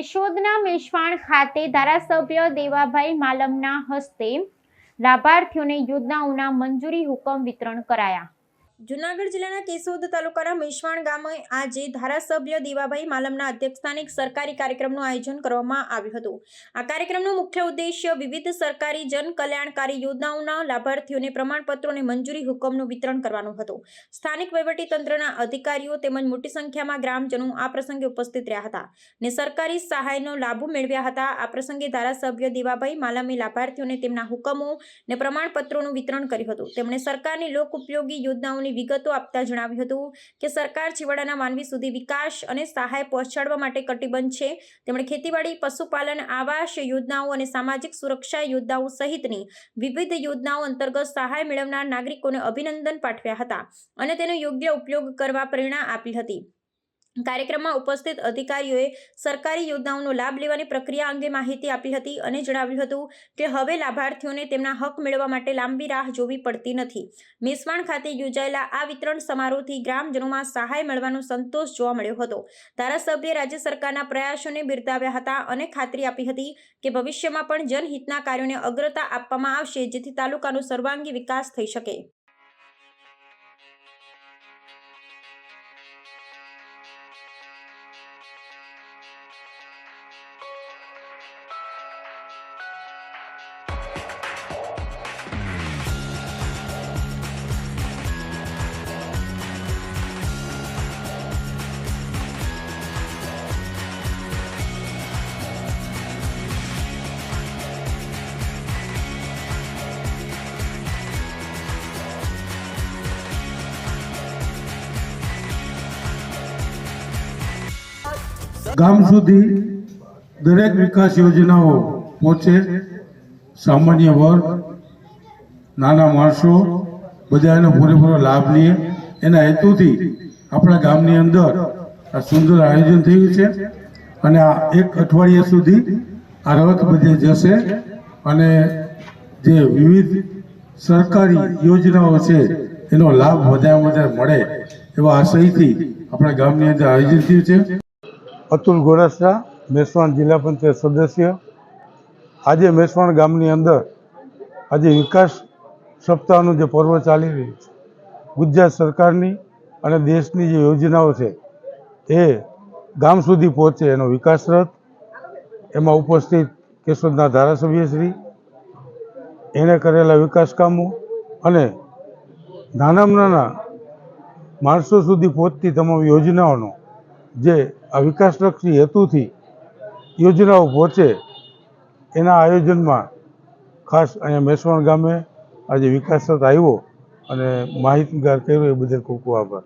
કેશોદના મેશવાણ ખાતે ધારાસભ્ય દેવાભાઈ માલમના હસ્તે લાભાર્થીઓને યોજનાઓના મંજૂરી હુકમ વિતરણ કરાયા. જુનાગઢ જિલ્લાના કેશોદ તાલુકાના મિશવાણ ગામે આજે ધારાસભ્ય દેવાભાઈ માલમના અધ્યક્ષસ્થાને સરકારી કાર્યક્રમનું આયોજન કરવામાં આવ્યું હતું. આ કાર્યક્રમનો મુખ્ય ઉદ્દેશ્ય વિવિધ સરકારી જન કલ્યાણકારી યોજનાઓના લાભાર્થીઓને પ્રમાણપત્રો અને મંજૂરી હુકમનું વિતરણ કરવાનું હતું. સ્થાનિક તંત્રના અધિકારીઓ તેમજ મોટી સંખ્યામાં ગ્રામજનો આ પ્રસંગે ઉપસ્થિત રહ્યા હતા ને સરકારી સહાયનો લાભો મેળવ્યા હતા. આ પ્રસંગે ધારાસભ્ય દેવાભાઈ માલમે લાભાર્થીઓને તેમના હુકમો ને પ્રમાણપત્રોનું વિતરણ કર્યું હતું. તેમણે સરકારની લોક ઉપયોગી યોજનાઓની વિગતો આપતા જણાવ્યું હતું કે સરકાર છેવાડાના માનવી સુધી વિકાસ અને સહાય પહોંચાડવા માટે કટિબદ્ધ છે. તેમણે ખેતીવાડી, પશુપાલન, આવાસ યોજનાઓ અને સામાજિક સુરક્ષા યોજનાઓ સહિતની વિવિધ યોજનાઓ અંતર્ગત સહાય મેળવનાર નાગરિકોને અભિનંદન પાઠવ્યા હતા અને તેનો યોગ્ય ઉપયોગ કરવા પ્રેરણા આપી હતી. કાર્યક્રમમાં ઉપસ્થિત અધિકારીઓએ સરકારી યોજનાઓનો લાભ લેવાની પ્રક્રિયા અંગે માહિતી આપી હતી અને જણાવ્યું હતું કે હવે લાભાર્થીઓને તેમના હક મેળવવા માટે લાંબી રાહ જોવી પડતી નથી. મેસવાણ ખાતે યોજાયેલા આ વિતરણ સમારોહથી ગ્રામજનોમાં સહાય મળવાનો સંતોષ જોવા મળ્યો હતો. ધારાસભ્યે રાજ્ય સરકારના પ્રયાસોને બિરદાવ્યા હતા અને ખાતરી આપી હતી કે ભવિષ્યમાં પણ જનહિતના કાર્યોને અગ્રતા આપવામાં આવશે જેથી તાલુકાનો સર્વાંગી વિકાસ થઈ શકે. ગામ સુધી દરેક વિકાસ યોજનાઓ પહોંચે. સામાન્ય વર્ગ, નાના માણસો બધા એનો પૂરેપૂરો લાભ લે એના હેતુથી આપણા ગામની અંદર આ સુંદર આયોજન થયું છે. અને આ એક અઠવાડિયા સુધી આ રથ બધે જશે. અને જે વિવિધ સરકારી યોજનાઓ છે, એનો લાભ વધારે વધારે મળે એવા આશયથી આપણા ગામની અંદર આયોજન થયું છે. અતુલ ગોરસરા, મેસવાણ જિલ્લા પંચાયત સદસ્ય. આજે મેસવાણ ગામની અંદર આજે વિકાસ સપ્તાહનું જે પર્વ ચાલી રહ્યું છે, ગુજરાત સરકારની અને દેશની જે યોજનાઓ છે, એ ગામ સુધી પહોંચે એનો વિકાસ રથ એમાં ઉપસ્થિત કેશોદના ધારાસભ્યશ્રી, એણે કરેલા વિકાસ કામો અને નાનામાં નાના માણસો સુધી પહોંચતી તમામ યોજનાઓનો જે આ વિકાસલક્ષી હેતુથી યોજનાઓ પહોંચે, એના આયોજનમાં ખાસ અહીંયા મેસવાણ ગામે આજે વિકાસ રથ આવ્યો અને માહિતગાર કર્યો એ બદલ ખૂબ ખૂબ આભાર.